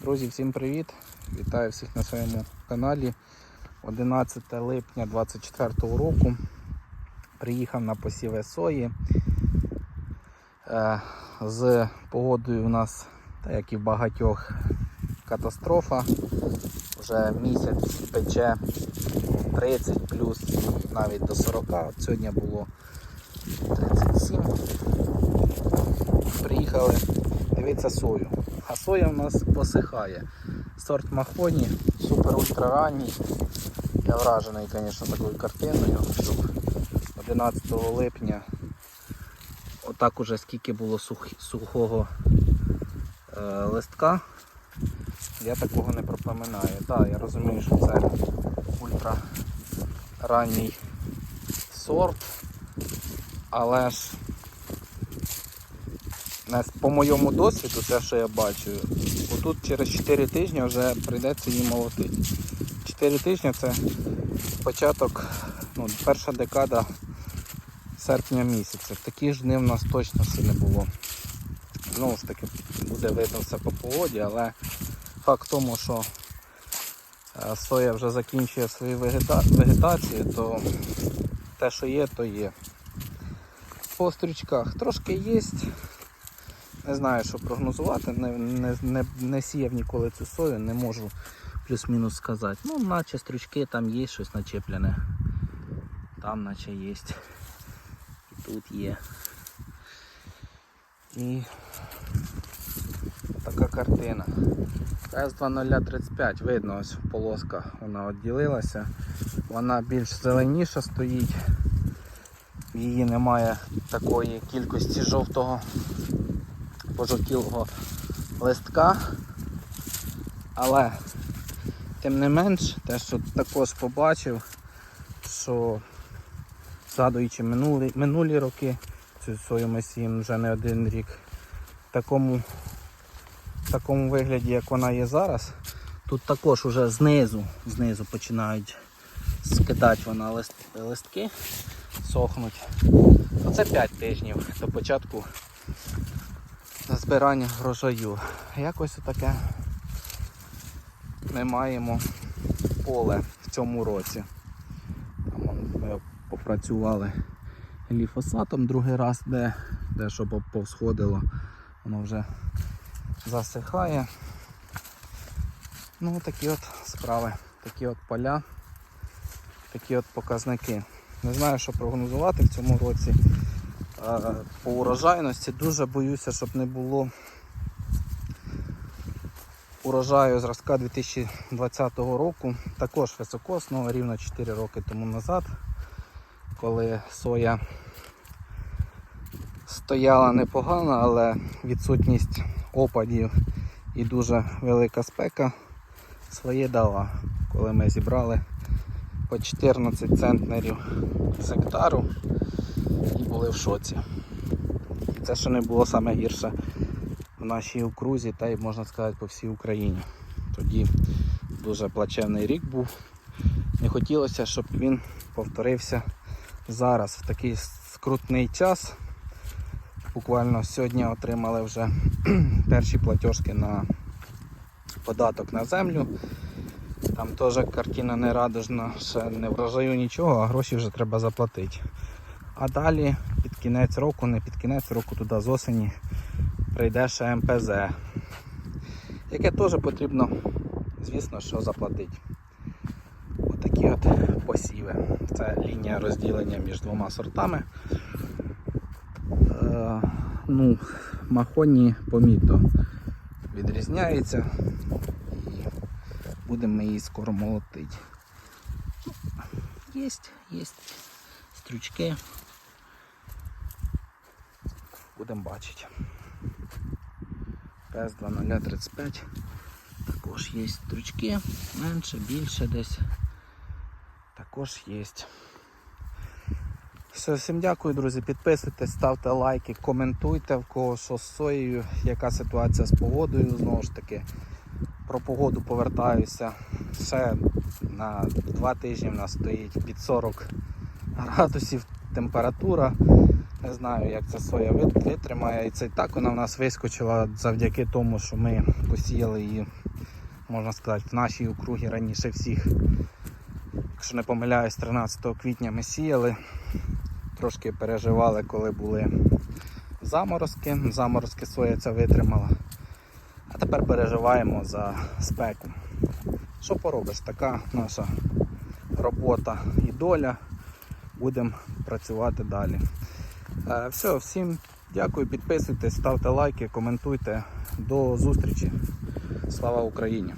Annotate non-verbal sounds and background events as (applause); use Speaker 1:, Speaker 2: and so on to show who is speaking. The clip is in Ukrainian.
Speaker 1: Друзі, всім привіт! Вітаю всіх на своєму каналі. 11 липня 2024 року. Приїхав на посіви сої. Е, З погодою у нас, так як і в багатьох, катастрофа. Вже місяць пече 30 плюс навіть до 40. От сьогодні було 37. Приїхали дивитися сою. А соя у нас посихає. Сорт Махоні, супер ультраранній. Я вражений, звісно, такою картиною, щоб 11 липня отак уже скільки було сух, сухого е, листка. Я такого не пропоминаю. Так, я розумію, що це ультраранній сорт, але ж по моєму досвіду, те, що я бачу, отут через 4 тижні вже прийдеться її молотити. 4 тижні це початок, ну, перша декада серпня місяця. Такі ж дни в нас точно ще не було. Знову ж таки, буде видно все по погоді, але факт в тому, що е, соя вже закінчує свою вегета... вегетацію, то те, що є, то є. По стрючках трошки є. Не знаю, що прогнозувати, не, не, не, не сіяв ніколи цю сою, не можу плюс-мінус сказати. Ну, наче стрючки там є щось начеплене. Там наче є. І тут є. І така картина. С2035, видно, ось полоска вона відділилася. Вона більш зеленіша стоїть. Її немає такої кількості жовтого пожовтілого листка. Але тим не менш, те, що також побачив, що згадуючи минулі, минулі роки, цю свою ми сіємо вже не один рік, в такому, в такому вигляді, як вона є зараз, тут також уже знизу, знизу починають скидати вона лист, листки, сохнуть. Оце 5 тижнів до початку збирання врожаю. Якось таке ми маємо поле в цьому році. Ми попрацювали гліфосатом другий раз, де, де що по- повсходило, воно вже засихає. Ну такі от справи, такі от поля, такі от показники. Не знаю, що прогнозувати в цьому році. Е, По урожайності дуже боюся, щоб не було урожаю зразка 2020 року, також високосного, рівно 4 роки тому назад, коли соя стояла непогано, але відсутність опадів і дуже велика спека своє дала, коли ми зібрали по 14 центнерів з гектару були в шоці. Це ще не було саме гірше в нашій окрузі та й можна сказати по всій Україні. Тоді дуже плачевний рік був. Не хотілося, щоб він повторився зараз в такий скрутний час. Буквально сьогодні отримали вже (clears throat) перші платіжки на податок на землю. Там теж картина не радужна, ще не врожаю нічого, а гроші вже треба заплатити. А далі під кінець року, не під кінець року, туди з осені прийде ще МПЗ, яке теж потрібно, звісно, що заплатити. Отакі от посіви. Це лінія розділення між двома сортами. Е, ну, махоні помітно відрізняється і будемо ми її скоро молотити. Є, є стрючки. Будемо бачити. ps 2035 також є стручки, менше, більше десь. Також є. Все, всім дякую, друзі. Підписуйтесь, ставте лайки, коментуйте в кого що з соєю, яка ситуація з погодою. Знову ж таки, про погоду повертаюся. Ще на два тижні в нас стоїть під 40 градусів температура. Не знаю, як ця соя витримає. І це так вона в нас вискочила завдяки тому, що ми посіяли її, можна сказати, в нашій округі раніше всіх. Якщо не помиляюсь, 13 квітня ми сіяли. Трошки переживали, коли були заморозки. Заморозки соя ця витримала. А тепер переживаємо за спеку. Що поробиш? Така наша робота і доля. Будемо працювати далі. Е, Все, всім дякую, підписуйтесь, ставте лайки, коментуйте. До зустрічі. Слава Україні!